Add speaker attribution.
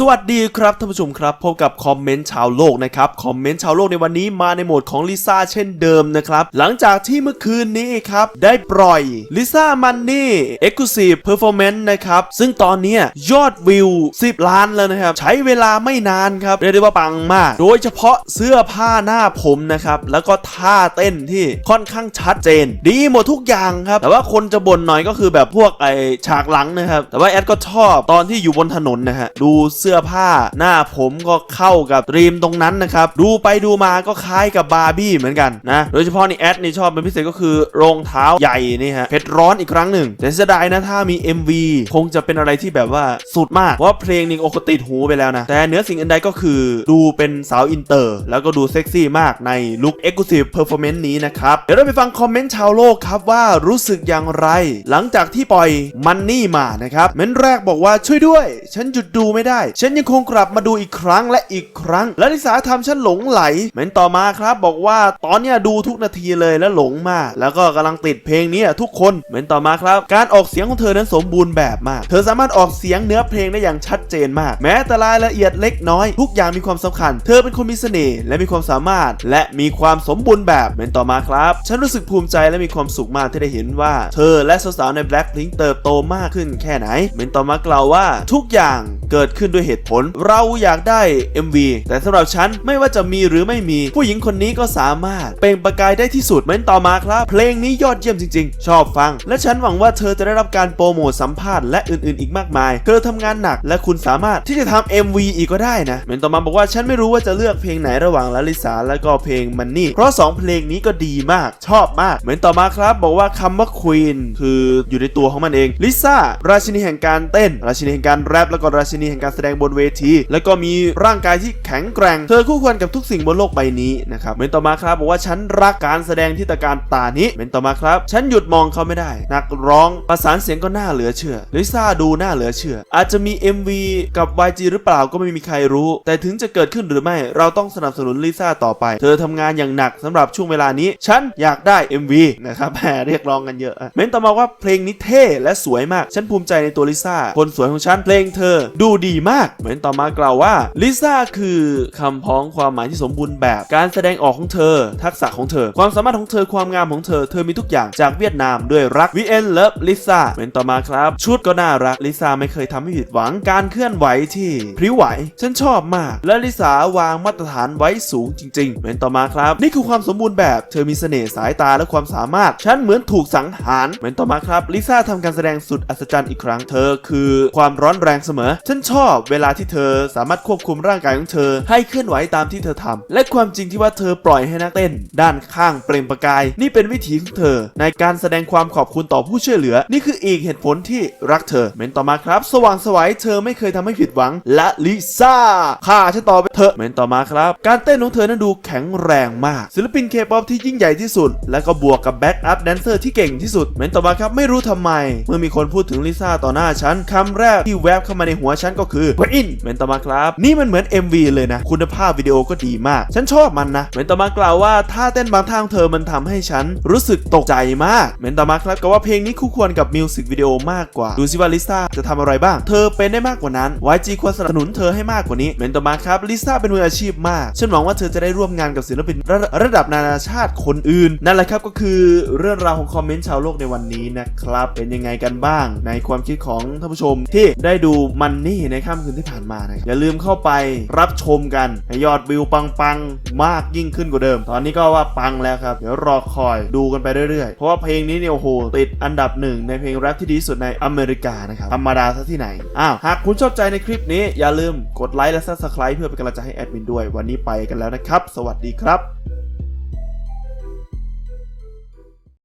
Speaker 1: สวัสดีครับท่านผู้ชมครับ พบกับคอมเมนต์ชาวโลกนะครับคอมเมนต์ชาวโลกในวันนี้มาในโหมดของลิซ่าเช่นเดิมนะครับ หลังจากที่เมื่อคืนนี้ครับ ได้ปล่อยลิซ่ามันนี่เอ็กซ์คลูซีฟเพอร์ฟอร์แมนซ์นะครับ ซึ่งตอนนี้ยยอดวิว 10 ล้านแล้วนะครับ ใช้เวลาไม่นานครับ เรียกได้ว่าปังมาก โดยเฉพาะเสื้อผ้าหน้าผมนะครับ แล้วก็ท่าเต้นที่ค่อนข้างชัดเจน ดีหมดทุกอย่างครับ แต่ว่าคนจะบ่นหน่อยก็คือแบบพวกไอฉากหลังนะครับแต่ว่าแอดก็ชอบตอนที่อยู่บนถนนนะฮะดูเสื้อผ้า หน้าผมก็เข้ากับธีมตรงนั้นนะครับ ดูไปดูมาก็คล้ายกับบาร์บี้เหมือนกันนะ โดยเฉพาะนี่แอดนี่ชอบเป็นพิเศษก็คือรองเท้าใหญ่นี่ฮะเผ็ดร้อนอีกครั้งหนึ่ง แต่เสียดายนะถ้ามี MV คงจะเป็นอะไรที่แบบว่าสุดมาก เพราะว่าเพลงนี่โอ้โหติดหูไปแล้วนะ แต่เนื้อสิ่งอื่นใดก็คือดูเป็นสาวอินเตอร์ แล้วก็ดูเซ็กซี่มากในลุค Exclusive Performance นี้นะครับ เดี๋ยวเราไปฟังคอมเมนต์ชาวโลกครับว่ารู้สึกอย่างไร หลังจากที่ปล่อยมันนี่มานะครับเม้นแรกบอกว่าช่วยด้วย ฉันหยุดดูไม่ได้ฉันยังคงกลับมาดูอีกครั้งและอีกครั้ง และลิสาทำฉันหลงไหลเม้นต่อมาครับ บอกว่าตอนเนี้ยดูทุกนาทีเลยและหลงมาก แล้วก็กำลังติดเพลงนี้ทุกคนเม้นต่อมาครับ การออกเสียงของเธอนั้นสมบูรณ์แบบมาก เธอสามารถออกเสียงเนื้อเพลงได้อย่างชัดเจนมาก แม้แต่รายละเอียดเล็กน้อย ทุกอย่างมีความสำคัญ เธอเป็นคนมีเสน่ห์และมีความสามารถ และมีความสมบูรณ์แบบเม้นต่อมาครับฉันรู้สึกภูมิใจและมีความสุขมากที่ได้เห็นว่า เธอและสาวๆใน Blackpink เติบโตมากขึ้นแค่ไหนเม้นต่อมากล่าวว่าทุกอย่างเกิดขึ้นด้วยเหตุผล เราอยากได้ MV แต่สำหรับฉันไม่ว่าจะมีหรือไม่มี ผู้หญิงคนนี้ก็สามารถเปล่งประกายได้ที่สุดเม้นต่อมาครับ เพลงนี้ยอดเยี่ยมจริงๆ ชอบฟัง และฉันหวังว่าเธอจะได้รับการโปรโมทสัมภาษณ์และอื่นๆ อีกมากมาย เธอทำงานหนักและคุณสามารถที่จะทำ MV อีกก็ได้นะเม้นต่อมาบอกว่าฉันไม่รู้ว่าจะเลือกเพลงไหนระหว่างลาลิสาและก็เพลงมันนี่เพราะสองเพลงนี้ก็ดีมาก ชอบมากเม้นต่อมาครับ บอกว่าคำว่า Queen คืออยู่ในตัวของมันเองลิซ่าราชินีแห่งการเต้น ราชินีแห่งการแรปแล้วก็ราชินีแห่งการแสดงบนเวที แล้วก็มีร่างกายที่แข็งแกร่ง เธอคู่ควรกับทุกสิ่งบนโลกใบนี้นะครับเมนต่อมาครับบอกว่าฉันรักการแสดงที่ตะการตานี้เมนต่อมาครับ ฉันหยุดมองเขาไม่ได้ นักร้องประสานเสียงก็น่าเหลือเชื่อลิซ่าดูน่าเหลือเชื่อ อาจจะมี MV กับ YG หรือเปล่าก็ไม่มีใครรู้ แต่ถึงจะเกิดขึ้นหรือไม่เราต้องสนับสนุนลิซ่าต่อไป เธอทำงานอย่างหนักสำหรับช่วงเวลานี้ ฉันอยากได้ MV นะครับแหมเรียกร้องกันเยอะอะเมนต่อมาว่าเพลงนี้เท่และสวยมาก ฉันภูมิใจในตัวลิซ่าคนสวยของฉันเพลงเธอ ดูดีมากเหมือนต่อมากล่าวว่าลิซ่าคือคำพ้องความหมายที่สมบูรณ์แบบ การแสดงออกของเธอ ทักษะของเธอ ความสามารถของเธอความงามของเธอ เธอมีทุกอย่างจากเวียดนามด้วยรัก VN Love ลิฟลิซ่าเหมือนต่อมาครับ ชุดก็น่ารักลิซ่าไม่เคยทำให้ผิดหวังการเคลื่อนไหวที่พริ้วไหว ฉันชอบมาก และลิซ่าวางมาตรฐานไว้สูงจริง ๆ เหมือนต่อมาครับ นี่คือความสมบูรณ์แบบเธอมีเสน่ห์สายตาและความสามารถ ฉันเหมือนถูกสังหารเหมือนต่อมาครับลิซ่าทำการแสดงสุดอัศจรรย์อีกครั้งเธอ คือความร้อนแรงเสมอ ฉันชอบเวลาที่เธอสามารถควบคุมร่างกายของเธอ ให้เคลื่อนไหวตามที่เธอทำและความจริงที่ว่าเธอปล่อยให้นักเต้น ด้านข้างเปล่งประกาย นี่เป็นวิถีของเธอ ในการแสดงความขอบคุณต่อผู้ช่วยเหลือ นี่คืออีกเหตุผลที่รักเธอเมนต่อมาครับ สว่างสวัยเธอไม่เคยทำให้ผิดหวัง และลิซ่าข้าฉันต่อไปเถอเมนต่อมาครับ การเต้นของเธอนั้นดูแข็งแรงมาก ศิลปินเคป๊อปที่ยิ่งใหญ่ที่สุด และก็บวกกับแบ็กอัพแดนเซอร์ที่เก่งที่สุดเมนต่อมาครับไม่รู้ทำไม เมื่อมีคนพูดถึงลิซ่าต่อหน้าฉันคำแรกที่แวบเข้ามาในหัวฉันก็คือเวอินเมนต่อมาครับ นี่มันเหมือน MV เลยนะ คุณภาพวิดีโอก็ดีมาก ฉันชอบมันนะเมนต่อมากล่าวว่าท่าเต้นบางท่าของเธอมันทำให้ฉันรู้สึกตกใจมากเมนต่อมาครับก็ว่าเพลงนี้คู่ควรกับมิวสิกวิดีโอมากกว่า ดูสิว่าลิซ่าจะทำอะไรบ้าง เธอเป็นได้มากกว่านั้น YG ควรสนับสนุนเธอให้มากกว่านี้เมนต่อมาครับลิซ่าเป็นมืออาชีพมาก ฉันหวังว่าเธอจะได้ร่วมงานกับศิลปินระระดับนานาชาติคนอื่น นั่นแหละครับก็คือเรื่องราวของคอมเมนต์ชาวโลกในวันนี้นะครับ เป็นยังไงกันบ้าง ในความคิดของท่านผู้ชมที่ได้ดูมันนี่ในค่ำคืนที่ผ่านมานะครับอย่าลืมเข้าไปรับชมกันให้ยอดวิวปังๆ มากยิ่งขึ้นกว่าเดิม ตอนนี้ก็ว่าปังแล้วครับ เดี๋ยวรอคอยดูกันไปเรื่อยๆ เพราะว่าเพลงนี้เนี่ยโอ้โหติดอันดับหนึ่งในเพลงแรปที่ดีสุดในอเมริกานะครับธรรมดาซะที่ไหนอ้าวหากคุณชอบใจในคลิปนี้อย่าลืมกดไลค์และ subscribe เพื่อเป็นกำลังใจให้แอดมินด้วย วันนี้ไปกันแล้วนะครับ สวัสดีครับ